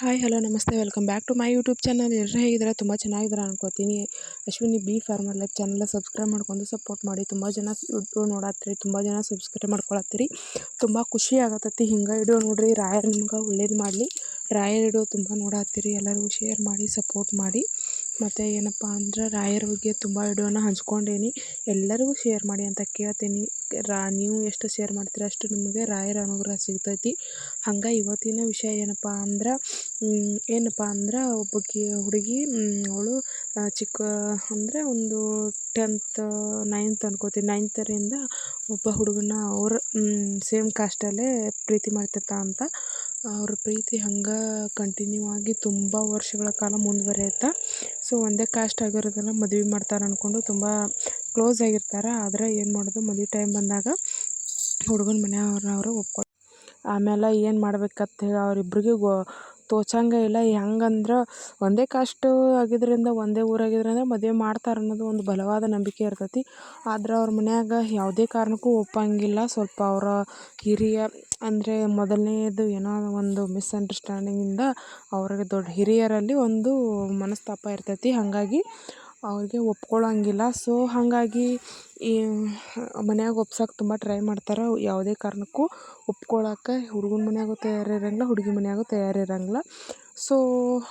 Hi hello ನಮಸ್ತೆ. Welcome back to my YouTube channel ಎಲ್ಲರೂ ಹೇಗಿದ್ದಾರೆ? ತುಂಬ ಚೆನ್ನಾಗಿದ್ದಾರೆ ಅನ್ಕೋತೀನಿ. Ashwini B farmer life channel subscribe ಮಾಡ್ಕೊಂಡು ಸಪೋರ್ಟ್ ಮಾಡಿ. ತುಂಬ ಜನ ವಿಡಿಯೋ ನೋಡತ್ತೀರಿ. ತುಂಬ ಜನ ಸಬ್ಸ್ಕ್ರೈಬ್ ಮಾಡ್ಕೊಳತ್ತೀರಿ. ತುಂಬ ಖುಷಿ ಆಗತ್ತೈತಿ ಹಿಂಗೆ ವಿಡಿಯೋ ನೋಡಿರಿ. ರಾಯರ್ ನಿಮ್ಗೆ ಒಳ್ಳೇದು ಮಾಡಲಿ. ರಾಯರ್ ವಿಡಿಯೋ ತುಂಬ ನೋಡತ್ತೀರಿ. ಎಲ್ಲರಿಗೂ ಶೇರ್ ಮಾಡಿ ಸಪೋರ್ಟ್ ಮಾಡಿ. ಮತ್ತು ಏನಪ್ಪ ಅಂದ್ರೆ ರಾಯರ ಬಗ್ಗೆ ತುಂಬ ವಿಡಿಯೋನ ಹಂಚ್ಕೊಂಡೇನಿ. ಎಲ್ಲರಿಗೂ ಶೇರ್ ಮಾಡಿ ಅಂತ ಕೇಳ್ತೀನಿ. ರಾ, ನೀವು ಎಷ್ಟು ಶೇರ್ ಮಾಡ್ತೀರ ಅಷ್ಟು ನಿಮಗೆ ರಾಯರ ಅನುಗ್ರಹ ಸಿಗ್ತೈತಿ. ಹಂಗೆ ಇವತ್ತಿನ ವಿಷಯ ಏನಪ್ಪ ಅಂದ್ರೆ ಏನಪ್ಪ ಅಂದ್ರೆ ಒಬ್ಬಾಕಿ ಹುಡುಗಿ ಅವಳು ಚಿಕ್ಕ, ಅಂದರೆ ಒಂದು ಟೆಂತ್ ನೈನ್ತ್ ಅನ್ಕೋತೀನಿ. ನೈನ್ತರಿಂದ ಒಬ್ಬ ಹುಡುಗನ ಅವ್ರ ಸೇಮ್ ಕಾಸ್ಟಲ್ಲೇ ಪ್ರೀತಿ ಮಾಡ್ತಿರ್ತಾಳಂತ ಅವ್ರ ಪ್ರೀತಿ ಹಂಗೆ ಕಂಟಿನ್ಯೂ ಆಗಿ ತುಂಬ ವರ್ಷಗಳ ಕಾಲ ಮುಂದುವರಿಯುತ್ತೆ. ಸೊ ಒಂದೇ ಕಾಸ್ಟ್ ಆಗಿರೋದನ್ನ ಮದ್ವೆ ಮಾಡ್ತಾರೆ ಅಂದ್ಕೊಂಡು ತುಂಬ ಕ್ಲೋಸ್ ಆಗಿರ್ತಾರೆ. ಆದರೆ ಏನು ಮಾಡೋದು? ಮದುವೆ ಟೈಮ್ ಬಂದಾಗ ಹುಡುಗನ ಮನೆಯವ್ರನ್ನವರು ಒಪ್ಕೊ ಆಮೇಲೆ ಏನು ಮಾಡ್ಬೇಕಂತ ಹೇಳಿ ಅವ್ರಿಬ್ರಿಗೆ ಗೊ ತೋಚಂಗೆ ಇಲ್ಲ. ಹೆಂಗಂದ್ರೆ ಒಂದೇ ಕಾಸ್ಟು ಆಗಿದ್ದರಿಂದ ಒಂದೇ ಊರಾಗಿದ್ರಿಂದ ಮದುವೆ ಮಾಡ್ತಾರೆ ಅನ್ನೋದು ಒಂದು ಬಲವಾದ ನಂಬಿಕೆ ಇರ್ತೈತಿ. ಆದ್ರೆ ಅವ್ರ ಮನ್ಯಾಗ ಯಾವುದೇ ಕಾರಣಕ್ಕೂ ಒಪ್ಪಂಗಿಲ್ಲ. ಸ್ವಲ್ಪ ಅವರ ಹಿರಿಯ ಅಂದರೆ ಮೊದಲನೇದು ಏನೋ ಒಂದು ಮಿಸ್ಅಂಡರ್ಸ್ಟ್ಯಾಂಡಿಂಗಿಂದ ಅವ್ರಿಗೆ ದೊಡ್ಡ ಹಿರಿಯರಲ್ಲಿ ಒಂದು ಮನಸ್ತಾಪ ಇರ್ತೈತಿ. ಹಾಗಾಗಿ ಅವ್ರಿಗೆ ಒಪ್ಕೊಳ್ಳೋಂಗಿಲ್ಲ ಸೊ ಹಾಗಾಗಿ ಈ ಮನ್ಯಾಗ ಒಪ್ಸಕ್ಕೆ ತುಂಬ ಟ್ರೈ ಮಾಡ್ತಾರೆ. ಯಾವುದೇ ಕಾರಣಕ್ಕೂ ಒಪ್ಕೊಳಕ್ಕೆ ಹುಡುಗನ ತಯಾರಿ ಇರೋಂಗಿಲ್ಲ ಹುಡುಗಿ ಮನ್ಯಾಗು ತಯಾರಿ ಇರೋಂಗಿಲ್ಲ ಸೊ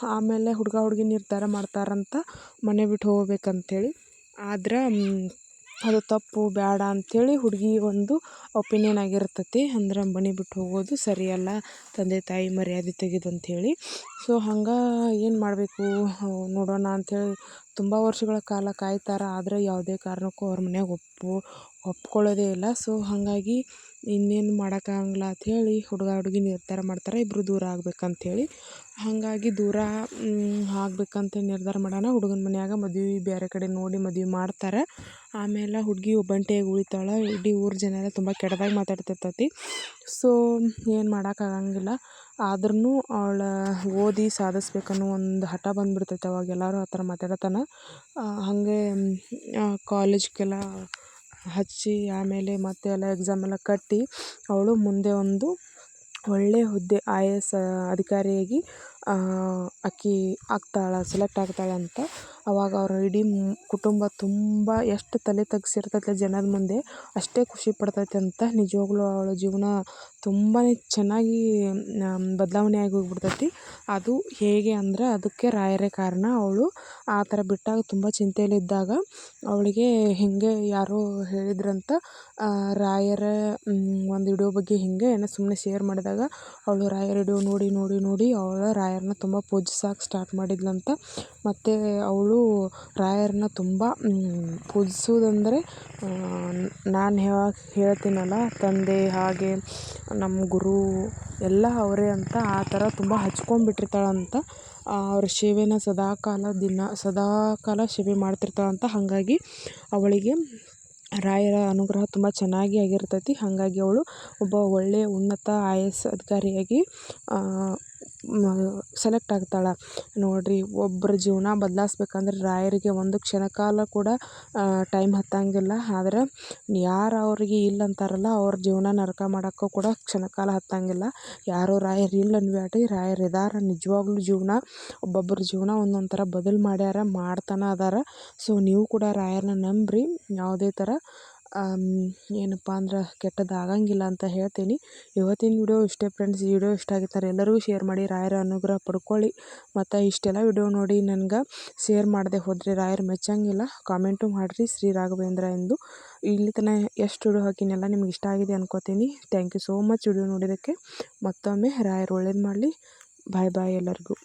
ಆಮೇಲೆ ಹುಡುಗ ಹುಡುಗಿ ನಿರ್ಧಾರ ಮಾಡ್ತಾರಂತ ಮನೆ ಬಿಟ್ಟು ಹೋಗ್ಬೇಕಂತೇಳಿ. ಆದ್ರೆ ಅದು ತಪ್ಪು ಬೇಡ ಅಂಥೇಳಿ ಹುಡುಗಿ ಒಂದು ಒಪಿನಿಯನ್ ಆಗಿರ್ತೈತಿ. ಅಂದ್ರೆ ಮನೆ ಬಿಟ್ಟು ಹೋಗೋದು ಸರಿಯಲ್ಲ. ತಂದೆ, ತಾಯಿ ಮರ್ಯಾದೆ ತೆಗೆದು ಅಂಥೇಳಿ ಸೊ ಹಂಗೆ ಏನು ಮಾಡಬೇಕು? ನೋಡೋಣ ಅಂಥೇಳಿ ತುಂಬ ವರ್ಷಗಳ ಕಾಲ ಕಾಯ್ತಾರೆ. ಆದರೆ ಯಾವುದೇ ಕಾರಣಕ್ಕೂ ಅವ್ರ ಮನ್ಯಾಗ ಒಪ್ಪು, ಒಪ್ಕೊಳ್ಳೋದೇ ಇಲ್ಲ. ಸೊ ಹಾಗಾಗಿ ಇನ್ನೇನು ಮಾಡೋಕ್ಕಾಗಂಗಿಲ್ಲ ಅಂಥೇಳಿ ಹುಡುಗ ಹುಡುಗಿ ನಿರ್ಧಾರ ಮಾಡ್ತಾರೆ ಇಬ್ಬರು ದೂರ ಆಗ್ಬೇಕಂಥೇಳಿ. ಹಾಗಾಗಿ ದೂರ ಆಗ್ಬೇಕಂತ ನಿರ್ಧಾರ ಮಾಡೋಣ. ಹುಡುಗನ ಮನೆಯಾಗ ಮದ್ವೆ ಬೇರೆ ಕಡೆ ನೋಡಿ ಮದ್ವೆ ಮಾಡ್ತಾರೆ. ಆಮೇಲೆ ಹುಡುಗಿ ಒಬ್ಬಂಟಿಯಾಗಿ ಉಳಿತಾಳೆ. ಇಡೀ ಊರ ಜನ ಎಲ್ಲ ತುಂಬ ಕೆಟ್ಟದಾಗಿ ಮಾತಾಡ್ತಿರ್ತೈತಿ. ಸೊ, ಏನು ಮಾಡೋಕ್ಕಾಗಂಗಿಲ್ಲ. ಆದ್ರೂ ಅವಳ ಓದಿ ಸಾಧಿಸ್ಬೇಕನ್ನೋ ಒಂದು ಹಠ ಬಂದ್ಬಿಡ್ತೈತೆ ಅವಾಗ ಎಲ್ಲರೂ ಆ ಥರ ಮಾತಾಡತನ ಹಾಗೆ ಕಾಲೇಜ್ಗೆಲ್ಲ ಹಚ್ಚಿ ಆಮೇಲೆ ಮತ್ತೆ ಎಲ್ಲ ಎಕ್ಸಾಮ್ ಎಲ್ಲ ಕಟ್ಟಿ ಅವಳು ಮುಂದೆ ಒಂದು ಒಳ್ಳೆಯ ಹುದ್ದೆ ಐ ಎ ಎಸ್ ಅಧಿಕಾರಿಯಾಗಿ ಆಕೆ ಆಗ್ತಾಳೆ ಸೆಲೆಕ್ಟ್ ಆಗ್ತಾಳೆ ಅಂತ. ಅವಾಗ ಅವ್ರ ಇಡೀ ಕುಟುಂಬ ತುಂಬ ಎಷ್ಟು ತಲೆ ತಗ್ಸಿರ್ತೈತೆ ಜನರ ಮುಂದೆ, ಅಷ್ಟೇ ಖುಷಿ ಪಡ್ತೈತೆ ಅಂತ ನಿಜವಾಗ್ಲೂ ಅವಳ ಜೀವನ ತುಂಬಾ ಚೆನ್ನಾಗಿ ಬದಲಾವಣೆ ಆಗಿ ಹೋಗ್ಬಿಡ್ತೈತಿ. ಅದು ಹೇಗೆ ಅಂದ್ರೆ ಅದಕ್ಕೆ ರಾಯರೇ ಕಾರಣ. ಅವಳು ಆ ಥರ ಬಿಟ್ಟಾಗ ತುಂಬ ಚಿಂತೆಯಲ್ಲಿದ್ದಾಗ ಅವಳಿಗೆ ಹೀಗೆ ಯಾರೋ ಹೇಳಿದ್ರಂತ ರಾಯರ ಒಂದು ವಿಡಿಯೋ ಬಗ್ಗೆ ಹೀಗೆ ಏನೋ ಸುಮ್ಮನೆ ಶೇರ್ ಮಾಡಿದಾಗ ಅವಳು ರಾಯರ ವಿಡಿಯೋ ನೋಡಿ ನೋಡಿ ನೋಡಿ ಅವಳು ರಾಯರನ್ನ ತುಂಬ ಪೂಜಿಸಕ್ಕೆ ಸ್ಟಾರ್ಟ್ ಮಾಡಿದ್ಲಂತ. ಮತ್ತು ಅವಳು ರಾಯರನ್ನ ತುಂಬ ಪೂಜಿಸೋದಂದ್ರೆ ನಾನು ಯಾವಾಗ ಹೇಳ್ತೀನಲ್ಲ, ತಂದೆ ಹಾಗೆ ನಮ್ಮ ಗುರು ಎಲ್ಲ ಅವರೇ ಅಂತ ಆ ಥರ ತುಂಬ ಹಚ್ಕೊಂಬಿಟ್ಟಿರ್ತಾಳಂತ ಅವ್ರ ಸೇವೆನ ಸದಾಕಾಲ ದಿನ, ಸದಾಕಾಲ ಸೇವೆ ಮಾಡ್ತಿರ್ತಾಳಂತ. ಹಾಗಾಗಿ ಅವಳಿಗೆ ರಾಯರ ಅನುಗ್ರಹ ತುಂಬ ಚೆನ್ನಾಗಿ ಆಗಿರ್ತೈತಿ. ಹಾಗಾಗಿ ಅವಳು ಒಬ್ಬ ಒಳ್ಳೆಯ ಉನ್ನತ ಐ ಎಸ್ ಅಧಿಕಾರಿಯಾಗಿ ಸೆಲೆಕ್ಟ್ ಆಗ್ತಾಳೆ. ನೋಡಿರಿ ಒಬ್ಬರ ಜೀವನ ಬದಲಾಯಿಸ್ಬೇಕಂದ್ರೆ ರಾಯರಿಗೆ ಒಂದು ಕ್ಷಣಕಾಲ ಕೂಡ ಟೈಮ್ ಹತ್ತಂಗಿಲ್ಲ. ಆದ್ರೆ, ಯಾರು ಅವ್ರಿಗೆ ಇಲ್ಲ ಅಂತಾರಲ್ಲ, ಅವ್ರ ಜೀವನ ನರಕ ಮಾಡೋಕ್ಕೂ ಕೂಡ ಕ್ಷಣಕಾಲ ಹತ್ತಂಗಿಲ್ಲ. ಯಾರೂ ರಾಯರು ಇಲ್ಲ ಅನ್ಬೇಡ್ರಿ ರಾಯರು ಇದ್ದಾರೆ ನಿಜವಾಗ್ಲೂ ಜೀವನ ಒಬ್ಬೊಬ್ಬರ ಜೀವನ ಒಂದೊಂದು ಥರ ಬದಲು ಮಾಡ್ಯಾರ, ಮಾಡ್ತಾನೆ ಅದಾರ. ಸೊ ನೀವು ಕೂಡ ರಾಯರನ್ನ ನಂಬಿರಿ. ಯಾವುದೇ ಥರ ಏನಪ್ಪ ಅಂದ್ರೆ ಕೆಟ್ಟದ್ದು ಆಗಂಗಿಲ್ಲ ಅಂತ ಹೇಳ್ತೀನಿ. ಇವತ್ತಿನ ವಿಡಿಯೋ ಇಷ್ಟೇ ಫ್ರೆಂಡ್ಸ್ ಈ ವಿಡಿಯೋ ಇಷ್ಟ ಆಗಿತ್ತಾರೆ ಎಲ್ಲರಿಗೂ ಶೇರ್ ಮಾಡಿ, ರಾಯರ ಅನುಗ್ರಹ ಪಡ್ಕೊಳ್ಳಿ. ಮತ್ತು ಇಷ್ಟೆಲ್ಲ ವಿಡಿಯೋ ನೋಡಿ ನನಗೆ ಶೇರ್ ಮಾಡದೆ ಹೋದರೆ ರಾಯರ್ ಮೆಚ್ಚಂಗಿಲ್ಲ. ಕಾಮೆಂಟು ಮಾಡಿರಿ ಶ್ರೀ ರಾಘವೇಂದ್ರ ಎಂದು. ಇಲ್ಲಿ ತನಕ ಎಷ್ಟು ವಿಡಿಯೋ ಹಾಕಿನೆಲ್ಲ ನಿಮ್ಗೆ ಇಷ್ಟ ಆಗಿದೆ ಅನ್ಕೋತೀನಿ. Thank you so much video ನೋಡಿದ್ದಕ್ಕೆ ಮತ್ತೊಮ್ಮೆ ರಾಯರು ಒಳ್ಳೇದು ಮಾಡಲಿ. ಬಾಯ್ ಬಾಯ್ ಎಲ್ಲರಿಗೂ.